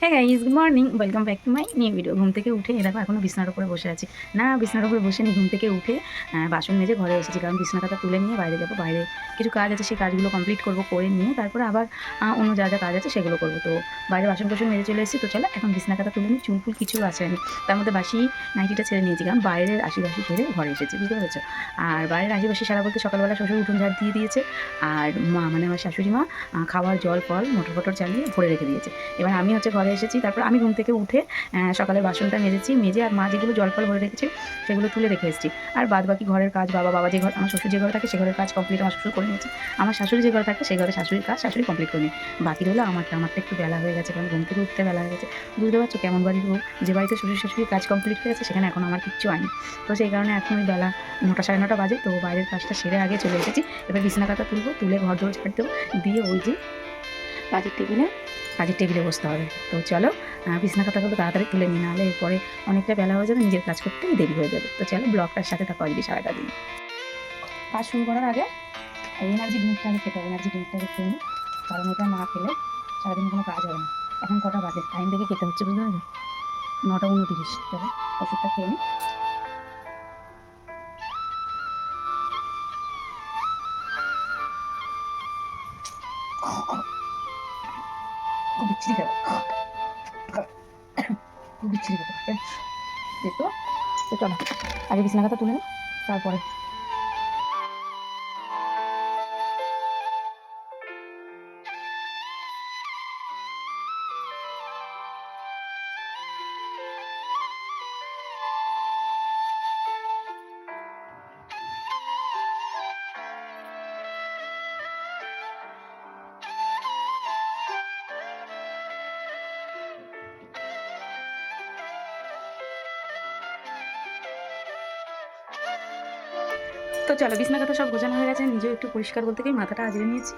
হ্যাঁ guys good morning welcome back to my new video ঘুম থেকে উঠে এ দেখো এখনও বিছনার উপরে বসে আছি। না, বিছনার উপরে বসে নি ঘুম থেকে উঠে বাসন মেজে ঘরে এসেছি। কারণ বিছনা কাতা তুলে নিয়ে বাইরে যাব। বাইরে কিছু কাজ আছে সেই কাজগুলো কমপ্লিট করব, করে নিয়ে তারপরে আবার অন্য যা যা কাজ আছে সেগুলো করব। তো বাইরে বাসন টাসন মেজে চলে এসেছি। তো চলো, এখন বিছনা কাতা তুলে নিই। চুল ফুল কিছু আছে আমি। তার মধ্যে বাসি, নাইটিটা ছেড়ে নিয়েছি। কারণ বাইরের আশিবাসি ছেড়ে ঘরে এসেছি, বুঝতে পেরেছ? আর বাইরের আশিবাসি সারা বলতে সকালবেলা শ্বশুর উঠোন ঝাড় দিয়ে দিয়েছে। আর মা মানে আমার শাশুড়ি মা খাওয়ার জল, ফল মোটর ফটর চালিয়ে ভরে রেখে দিয়েছে। এবার আমি হচ্ছে ঘরে এসেছি তারপর আমি ঘুম থেকে উঠে আহ, সকালে বাসনটা মেজেছি মেজে আর মা যেগুলো জল ফল ভরে রেখেছে সেগুলো তুলে রেখে এসেছি। আর বাদ বাকি ঘরের কাজ বাবা বাবা যে ঘর আমার শ্বশুর যে ঘরে থাকে সে ঘরের কাজ কমপ্লিট আমার শ্বশুর করে নিয়েছে। আমার শাশুড়ি যে ঘরে থাকে সেই ঘরে শাশুড়ির কাজ শাশুড়ি কমপ্লিট করে নিই বাকি রইল আমারটা আমারটা একটু বেলা হয়ে গেছে কারণ ঘুম থেকে উঠতে বেলা হয়ে গেছে। বুঝতে পারছ কেমন বাড়ির বউ যে বাড়িতে শ্বশুর শাশুড়ির কাজ কমপ্লিট হয়ে গেছে সেখানে এখন আমার কিচ্ছু হয়নি। তো সেই কারণে এখন ওই বেলা নটা সাড়ে নটা বাজে তো বাইরের কাজটা সেরে আগে চলে এসেছি। এবার বিছনা কাতা তুলবো তুলে ঘর দৌড় ছাড় দেবো দিয়ে ওই যে কাজের টেবিলে কাজের টেবিলে বসতে হবে। তো চলো বিছনা কাতাগুলো তাড়াতাড়ি তুলে নিই, নাহলে এরপরে অনেকটা বেলা হয়ে যাবে, নিজের কাজ করতেই দেরি হয়ে যাবে। তো চলো, ব্লগটার সাথে থাকো, আজকে সারাটা দিন। কাজ শুরু করার আগে এই এনার্জি ড্রিঙ্কটা আমি খেতে হবে এনার্জি ড্রিঙ্কটা খেতে নিই, কারণ এটা না খেলে সারাদিন কোনো কাজ হবে না। এখন কটা বাজে? টাইম দেখে খেতে হচ্ছে, বুঝতে পারছ নটা উনতিরিশ, চলো, ওষুধটা খেয়ে নিই। খুব বিচ্ছিরি খাবে খুব বিচ্ছিরি দেখো তো চলো আগে বিছানা কথা তুলে নি তারপরে তো চলো বিছনা কথা সব গোছানো হয়ে গেছে, নিজেও একটু পরিষ্কার বলতে গিয়ে মাথাটা আজরে নিয়েছি।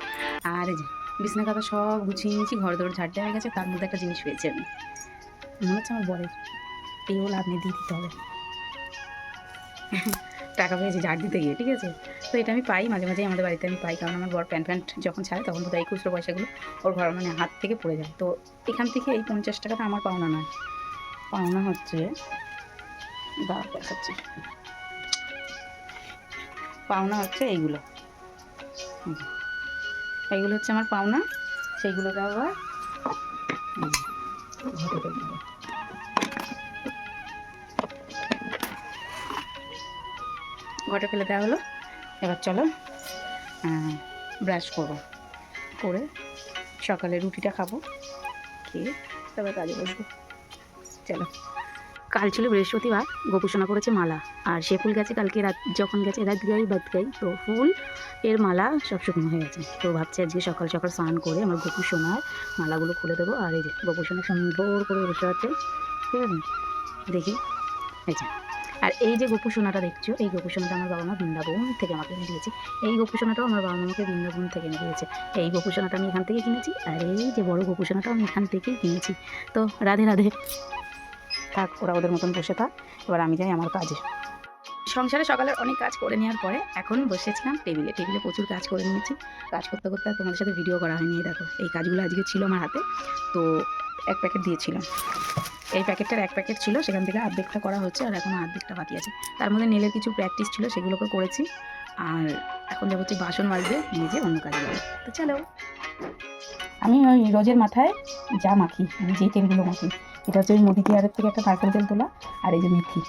আর বিছনা কথা সব গুছিয়ে নিয়েছি, ঘর দৌড় ঝাড় দেওয়া হয়ে গেছে, তার মধ্যে একটা জিনিস পেয়েছি আমি মনে হচ্ছে আমার বরের লাভ নেই, দিয়ে দিতে হবে। টাকা পেয়েছি, ঝাড় দিতে গিয়ে, ঠিক আছে? তো এটা আমি পাই, মাঝে মাঝে আমাদের বাড়িতে আমি পাই, কারণ আমার বর প্যান্ট প্যান্ট যখন ছাড়ে, তখন বোধহয় এই খুচরো পয়সাগুলো ওর ঘর মানে হাত থেকে পড়ে যায়। তো এখান থেকে এই পঞ্চাশ টাকাটা আমার পাওনা নয়। পাওনা হচ্ছে দাঁড় দেখাচ্ছি। পাওনা হচ্ছে এইগুলো। এইগুলো হচ্ছে আমার পাওনা সেইগুলোকে আবার রেখে ফেলে দেওয়া হলো। এবার চলো ব্রাশ করব। করে সকালে রুটিটা খাব, খেয়ে তারপর কাজে বসবো। চলো। কাল ছিল বৃহস্পতিবার, গোপুসোনা করেছে মালা। আর সে ফুল গেছে কালকে রাত, যখন গেছে রাত গাই বাদ গাই, তো ফুল এর মালা সব শুকনো হয়ে গেছে। তো ভাবছি আজকে সকাল সকাল স্নান করে আমার গোপু সোনার মালাগুলো খুলে দেবো। আর এই যে গোপু সোনা সুন্দর করে বসে আছে। ঠিক আছে? দেখি। যে। আর এই যে গোপু সোনাটা দেখছ, এই গোপু সোনাটা আমার বাবা মা বৃন্দাবন থেকে আমাকে এনে দিয়েছে। এই গোপু সোনাটাও আমার বাবা মাকে বৃন্দাবন থেকে এনে দিয়েছে। এই গোপু সোনাটা আমি এখান থেকে কিনেছি। আর এই যে বড় গোপু সোনাটাও আমি এখান থেকেই কিনেছি। তো রাধে রাধে। থাক ওরা ওদের মতন বসে থাক। এবার আমি যাই আমার কাজে। সংসারে সকালে অনেক কাজ করে নেওয়ার পরে এখন বসেছিলাম টেবিলে। টেবিলে প্রচুর কাজ করে নিয়েছি। কাজ করতে করতে তোমাদের সাথে ভিডিও করা হয়নি দেখো। এই কাজগুলো আজকে ছিল আমার হাতে। তো এক প্যাকেট দিয়েছিলাম। এই প্যাকেটটার এক প্যাকেট ছিল, সেখান থেকে অর্ধেকটা করা হচ্ছে আর এখন অর্ধেকটা বাকি আছে। তার মধ্যে নেলের কিছু প্র্যাকটিস ছিল, সেগুলোকে করেছি। আর এখন যাব হচ্ছে বাসন মাজবে নিজে অন্য কাজে যাব। তো চলো। আমি ওই রোজের মাথায় যা মাখি, আমি যেই তেলগুলো মাখি। এটা হচ্ছে ওই মুদি চেয়ারের থেকে একটা নারকেল তেল তোলা আর এই যে মেথি।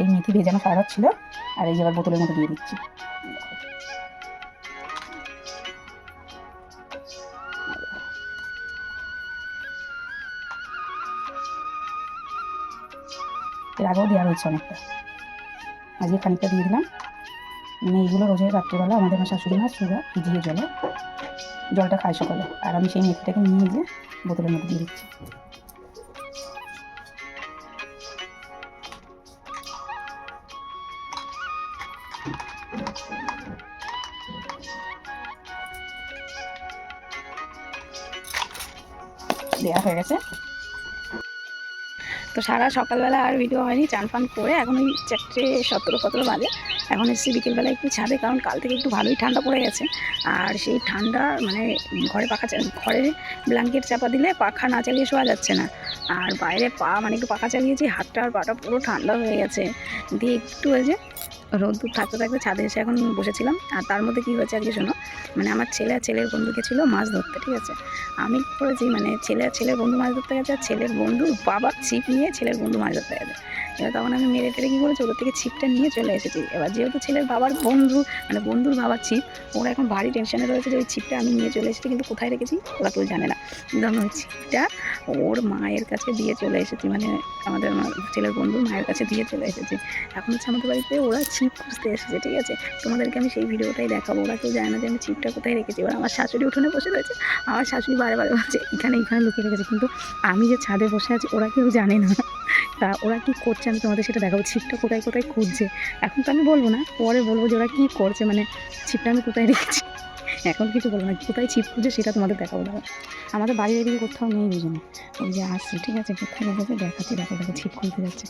এই মেথি ভেজানো সারা ছিল, আর এই যে আবার বোতলের মধ্যে দিয়ে দিচ্ছি। এর আগেও দেওয়া রয়েছে অনেকটা। আজকে খানিকটা দিয়ে দিলাম। মানে এইগুলো রোজের রাত্রিবেলা আমাদের আমার শাশুড়ি মা সুগা ভিজিয়ে জলে, জলটা খায় সকালে। আর আমি সেই মেথিটাকে নিয়ে গিয়ে বোতলের মধ্যে দিয়ে দিচ্ছি। দেওয়া হয়ে গেছে। তো সারা সকালবেলা আর ভিডিও হয়নি, চান ফান করে এখন ওই চারটে সতেরো সতেরো বাজে। এখন এসেছি বিকেলবেলা একটু ছাদে, কারণ কাল থেকে একটু ভালোই ঠান্ডা পড়ে গেছে। আর সেই ঠান্ডা মানে ঘরে পাখা ঘরে ব্ল্যাঙ্কেট চাপা দিলে পাখা না চালিয়ে শোয়া যাচ্ছে না। আর বাইরে পা মানে একটু পাখা চালিয়েছি, হাতটা আর পাটা পুরো ঠান্ডা হয়ে গেছে। দিয়ে একটু ওই যে রোদ্দুর থাকতে থাকতে ছাদে এসে এখন বসেছিলাম। আর তার মধ্যে কী হয়েছে আজকে শোনো? মানে আমার ছেলে আর ছেলের বন্ধুকে ছিল মাছ ধরতে, ঠিক আছে? আমি পড়েছি মানে ছেলে আর ছেলের বন্ধু মাছ ধরতে গেছে, আর ছেলের বন্ধু বাবার ছিপ নিয়ে ছেলের বন্ধু মাছ ধরতে গেছে। তখন আমি মেরে টেরে কী করেছি? ওদের থেকে ছিপটা নিয়ে চলে এসেছি। এবার যেহেতু ছেলের বাবার বন্ধু মানে বন্ধুর বাবার ছিপ, ওরা এখন ভারী টেনশনে রয়েছে যে ওই ছিপটা আমি নিয়ে চলে এসেছি কিন্তু কোথায় রেখেছি? ওরা কেউ জানে না। আমি ওই ছিপটা ওর মায়ের কাছে দিয়ে চলে এসেছি মানে আমাদের ছেলের বন্ধুর মায়ের কাছে দিয়ে চলে এসেছি। এখন হচ্ছে আমাদের বাড়িতে ওরা ছিপ খুঁজতে এসেছে, ঠিক আছে? তোমাদেরকে আমি সেই ভিডিওটাই দেখাবো। ওরা কেউ জানে না যে আমি ছিপটা কোথায় রেখেছি। এবার আমার শাশুড়ি উঠোনে বসে রয়েছে। আমার শাশুড়ি বারে বারে বলছে, এখানে এখানে লুকিয়ে রেখেছে। কিন্তু আমি যে ছাদে বসে আছি, ওরা কেউ জানে না। তা ওরা কী করছে? আমি তোমাদের সেটা দেখাবো। ছিপটা কোথায় কোথায় খুঁজছে? এখন তো আমি বলব না, পরে বলব যে ওরা কী করছে? মানে ছিপটা আমি কোথায় রেখেছি? এখন কিছু বলব না, কোথায় ছিপ খুঁজছে সেটা তোমাদের দেখাবো। দেখো, আমাদের বাড়ির এদিকে কোথাও নেই দুজনে। ওই যে আসছে, ঠিক আছে? কোথায় রেখেছে দেখাচ্ছি, দেখো দেখো, ছিপ খুঁজতে যাচ্ছে।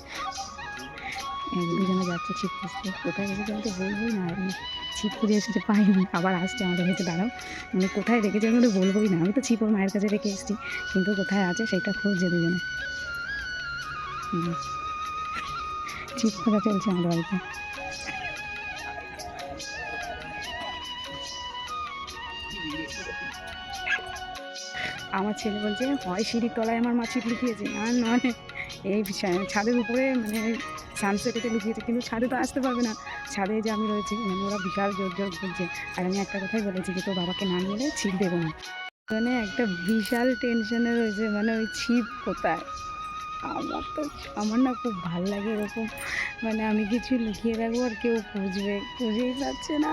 দুজনে যাচ্ছে ছিপ খুঁজতে। কোথায় রেখেছে আমি তো বলবোই না আমি ছিপ খুঁজে এসেছে, পাইনি। আবার আসছে আমাদের কাছে, দাঁড়াও। মানে কোথায় রেখেছে আমি বলবোই না। আমি তো ছিপ ওর মায়ের কাছে রেখে এসেছি, কিন্তু কোথায় আছে সেটা খুঁজছে দুজনে। ছিপ খোঁজা চলছে আমাদের বাড়িতে। আমার ছেলে বলছে, হয় সিঁড়ির তলায় আমার মা ছিপ লুকিয়েছে আর নয় এই ছাদের উপরে মানে সানসেটেতে লুকিয়েছে কিন্তু ছাদে তো আসতে পারবে না। ছাদে যে আমি রয়েছি মানে ওরা বিশাল জোর জোর করছে। আর আমি একটা কথাই বলেছি যে তোর বাবাকে না নিয়ে ছিপ দেবো না। মানে একটা বিশাল টেনশনে রয়েছে মানে ওই ছিপ কোথায়? আমার তো, আমার না খুব ভালো লাগে এরকম। মানে আমি কিছু লুকিয়ে রাখব আর কেউ খুঁজবে, খুঁজেই পাচ্ছে না।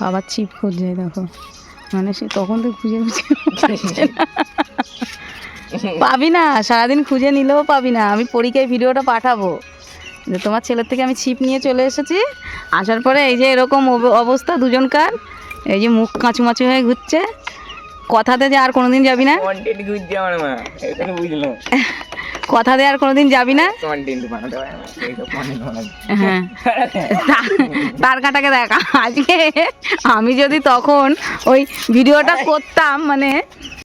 বাবার ছিপ খুঁজছে, দেখো। মানে সে তখন তো খুঁজে খুঁজে। পাবি না, সারাদিন খুঁজে নিলেও পাবি না। আমি পরীক্ষায় ভিডিওটা পাঠাবো। যে তোমার ছেলের থেকে আমি ছিপ নিয়ে চলে এসেছি আসার পরে এই যে এরকম অব- অবস্থা দুজনকার এই যে মুখ কাঁচু মাচু হয়ে ঘুরছে। কথাতে যে আর কোনোদিন যাবি না। কথাতে আর কোনোদিন যাবি না। হ্যাঁ। তার কাটাকে দেখা। আজকে আমি যদি তখন ওই ভিডিওটা করতাম মানে